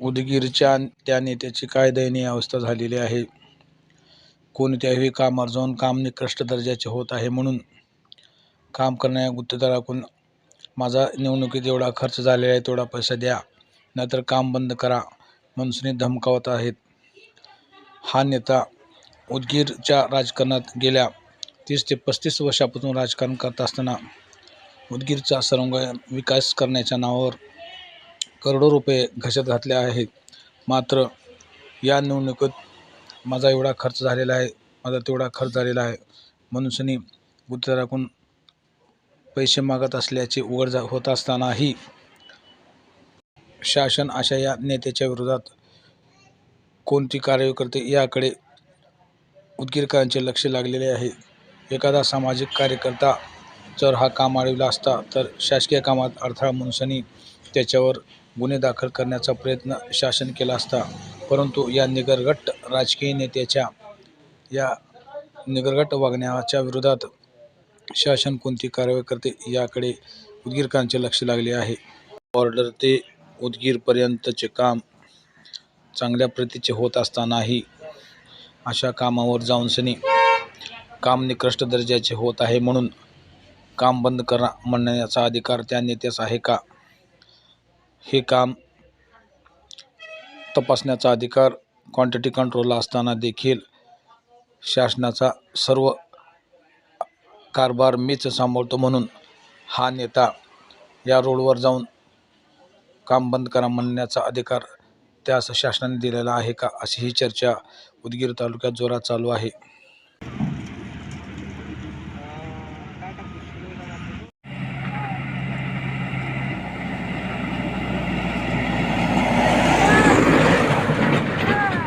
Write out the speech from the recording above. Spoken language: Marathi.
उदगीरच्या त्या नेत्याची काय दयनीय अवस्था झालेली आहे? कोणत्याही कामावर जाऊन काम निकृष्ट दर्जाचे होत आहे म्हणून काम करणाऱ्या गुत्तेदाराकडून माझा निवडणुकीत एवढा खर्च झालेला आहे तेवढा पैसा द्या नाहीतर काम बंद करा मनसुनी धमकावत आहेत. हा नेता उदगीरच्या राजकारणात गेल्या तीस ते पस्तीस वर्षापासून राजकारण करत असताना उदगीरचा सर्व विकास करण्याच्या नावावर करोडो रुपये घशात घातले आहेत. मात्र या निवडणुकीत माझा एवढा खर्च झालेला आहे माझा तेवढा खर्च झालेला आहे. मनुष्यनी सनी गुत्तेदाराकडून पैसे मागत असल्याचे उघड जा होत असतानाही शासन अशा या नेत्याच्या विरोधात कोणती कार्य करते याकडे उदगीरकरांचे लक्ष लागलेले आहे? एखादा सामाजिक कार्यकर्ता जर हा काम अडविला असता तर शासकीय कामात अडथळा म्हणूनसनी त्याच्यावर गुन्हे दाखल करण्याचा प्रयत्न शासन केला असता परंतु या निगरगट राजकीय नेत्याच्या या निगरगट वागण्याच्या विरोधात शासन कोणती कारवाई करते याकडे उदगीरकांचे लक्ष लागले आहे. ऑर्डर ते उदगीरपर्यंतचे काम चांगल्या प्रतीचे होत असतानाही अशा कामावर जाऊनसनी काम निकृष्ट दर्जाचे होत आहे म्हणून काम बंद करा म्हणण्याचा अधिकार त्या नेत्यास आहे का? हे काम तपासण्याचा अधिकार क्वांटिटी कंट्रोलला असताना देखील शासनाचा सर्व कारभार मीच सांभाळतो म्हणून हा नेता या रोडवर जाऊन काम बंद करा म्हणण्याचा अधिकार त्यास शासनाने दिलेला आहे का? अशी ही चर्चा उदगीर तालुक्यात जोरात चालू आहे.